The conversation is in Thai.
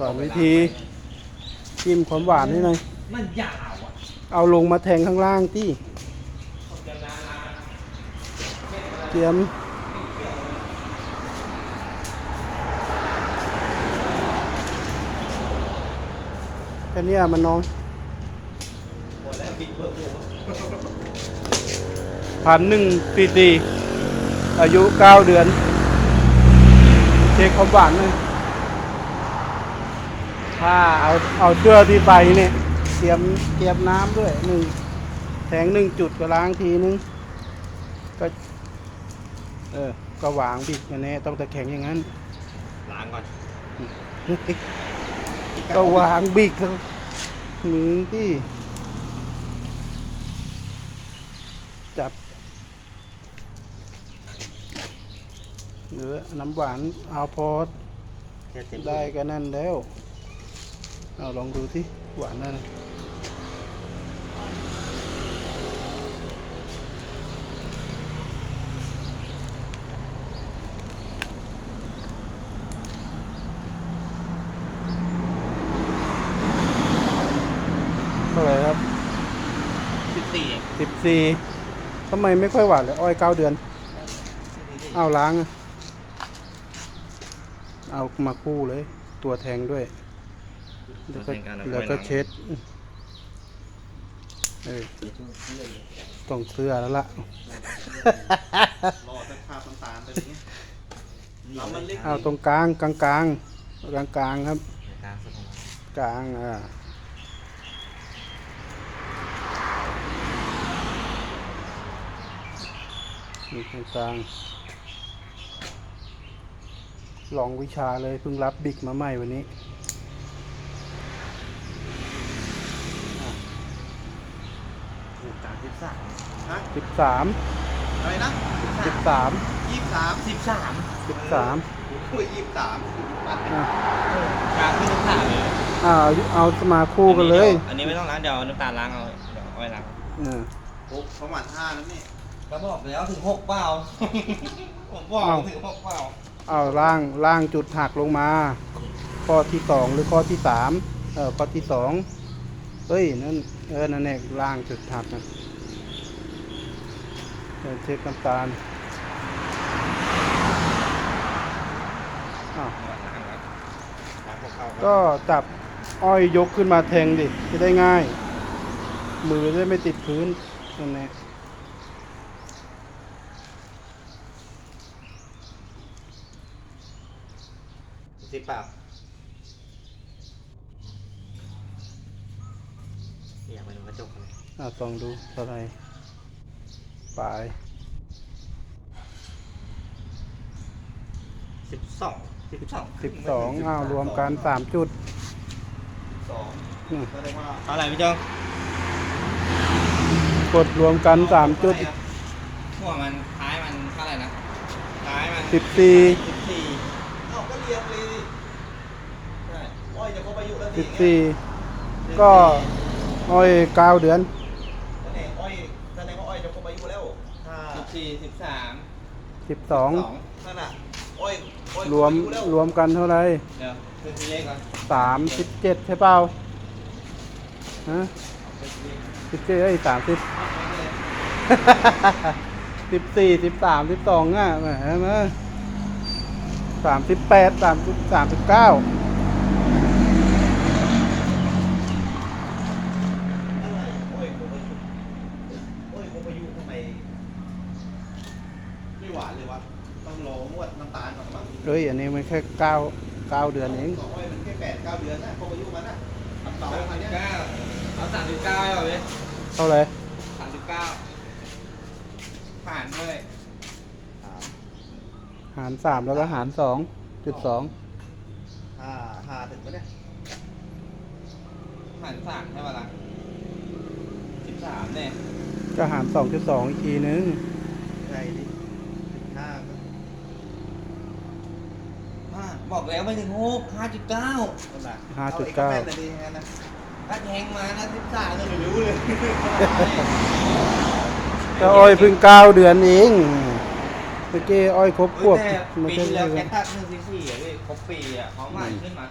สอนวิธีจิ้มความหวานให้หน่อยมันยาวอะเอาลงมาแทงข้างล่างที่เตรียมแค่เนี้ยมันน้องหมดแล้วปิดเบอร์โพันหนึ่งปีตีอายุเก้าเดือน เช็คความหวานเลย ถ้าเอาเอาเสื้อที่ไปเนี่ยเตรียมเตรียมน้ำด้วยหนึ่งแทงหนึ่งจุดก็ล้างทีนึงก็เออก็วางบิดอย่างนี้ต้องตะแข็งอย่างนั้น ล้างก่อน ก็วางบิกเขาหนึ่งที่ จับหรือน้ำหวานเอาพอแค่เต็มได้ก็นั่นแล้ว เอาลองดูที่หวานนั่นน่ะเท่าไหร่ครับสิบสี่สิบสี่ทำไมไม่ค่อยหวานเลยอ้อยเก้าเดือน เอาล้างอะเอามาคู่เลย ตัวแทงด้วย แล้วก็แล้วก็เช็ดเออต้องเสื้อแล้วล่ะรอสักคาบน้ำตาลไปอย่างเงี้ยเอามันเล็กเอาตรงกลางกลางกลางกลางกลางครับ กลางสักกลางอ่านี่ตรงกลางลองวิชาเลยเพิ่งรับบิ๊กมาใหม่วันนี้ กลาง สิบสามฮะสิบสามอะไรนะสิบสามยี่สิบสามสิบสามสิบสามคุยยี่สิบสามอะกลางขึ้นน้ำตาลเลยอ่าเอามาคู่กันเลย อันนี้ไม่ต้องล้างเดี๋ยวเอาน้ำตาลล้างเอาเดี๋ยวเอาไว้ล้างเออหกประมาณห้านั่นนี่ก็บอกแล้วถึงหกเปล่าผมบอกถึงหกเปล่าเอาล่างล่างจุดหักลงมา ข้อที่สองหรือข้อที่สามเออข้อที่สองเฮ้ยนั่นเออนั่นแหละล่างจุดหักนะ เออเช็คน้ำตาลอ้าวล้างพวกเขาก็จับอ้อยยกขึ้นมาแทงดิจะได้ง่าย มือจะได้ไม่ติดพื้นนั่นแหละสิบเปล่าอยากไปดูกระจกเลยอะลองดูเท่าไห รปลายสิบสองสิบสองสิบสองอ้าวรวมกันสามจุดสองอืมแสดงว่าเท่าไหร่พี่เจ้ากดรวมกันสามจุดหัวมันท้ายมันเท่าไหร่นะท้ายมันสิบสี่สิบสี่เอ้าก็เรียงเลยดิใช่อ้อยจะครบอายุแล้วสิบสี่ก็อ้อยเก้าเดือน สิบสี่สิบสามสิบสองนั่นน่ะอ้อยอ้อยรวมคบอายุแล้รวมกันเท่าไหรเดี๋ยวเป็นทีเลขก่อนสามสิบเจ็ดใช่เปล่าฮะเป็นทีเลขสิบเจ็ดเอ้ยสามสิบ สิบสี่สิบสามสิบสองอะแหมมาสามสิบแปดสามสิบสามสิบเก้า อะไรอ้อยครบอายุอ้อยครบอายุทำไมไม่หวานเลยวะต้องรอง วดน้ำตาลก่อนมั้งเฮ้ยอันนี้มันแค่เก้าเก้าเดือนเองสองอ้อยมันแค่แปดเก้าเดือนนะครบอายุมันนะทำเสาพันเนี้ยเก้าเอาสามสิบเก้าเอาเลยเท่าไหรสามสิบเก้าผ่านด้วยหารสามแล้วก็หารสองจุดสองห้าห้าถึงปะเนี่ยผ่านสามใช่ป่ะล่ะสิบสามเนี่ยก็หารสองจุดสองอีกทีนึงใช่ดิห้าก็ อ่า บอกแล้วไม่ถึงหกห้าจุดเก้าก็หนักห้าจุดเก้าออกแม่นเลยดิงั้นนะถ้าแทงมานะสิบสามเนี่ยไม่รู้เลยก็อ้อยเพิ่งเก้าเดือนเองเมื่อกี้อ้อยครบขวบแต่ไม่ปีใช่ที่แล้วเดืแกอนตัดหนึ่งสี่สี่อะพี่ครบปีอะเขาใหม่ขึ้นมา